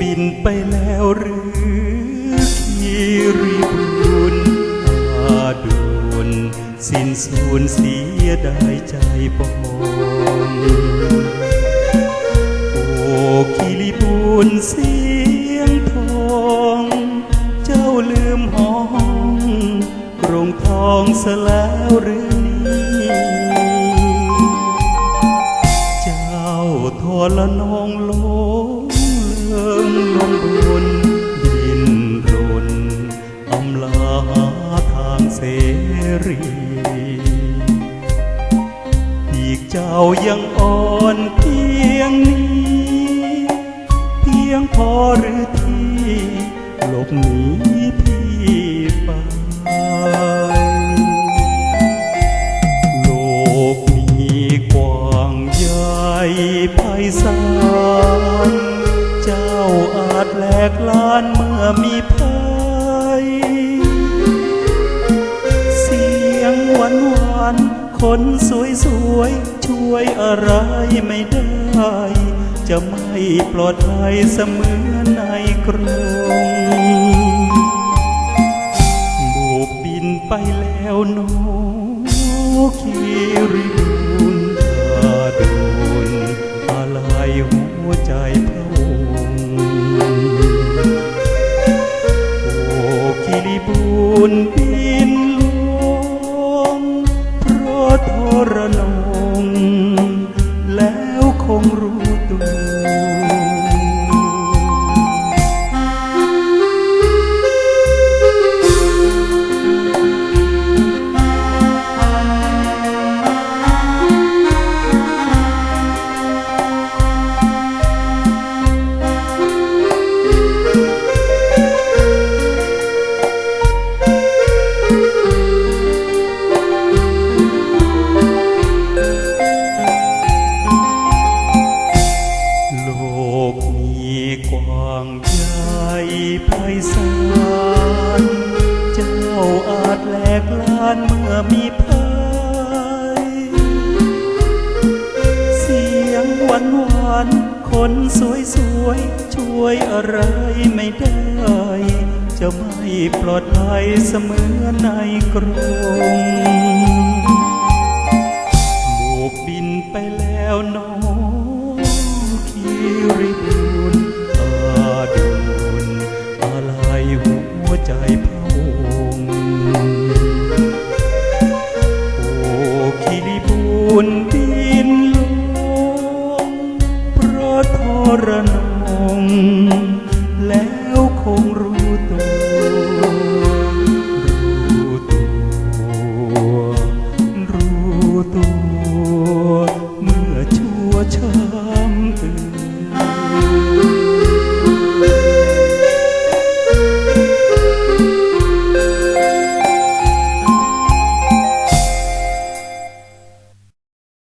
บินไปแล้วหรือคีริบุญอาดุนสิ้นสูญเสียได้ใจปองโอ้คีริบุญเสียงทอง เจ้าลืมห้องโรงทองซะแล้วหรือ เจ้ายังอ่อนเพียงนี้ เพียงพอหรือที่หลบหนีพี่ไปโลกมีกว้างใหญ่ไพศาลเจ้าอาจแหลกลานเมื่อมีภัยเสียงหวานหวาน คนสวยสวยๆช่วยอะไรไม่ได้ จะไม่ปลอดภัยเสมือนในกรงโบกบินไปแล้วโนคิริบุญตาโดนอะไรหัวใจพระวงค์โอ้คิริบุญบิ อาจแหลกลานเมื่อมีภัยเสียงหวานหวานคนสวยสวยช่วยอะไรไม่ได้ จะไม่ปลอดภัยเสมือนในกรงโบกบินไปแล้วน้องคิริ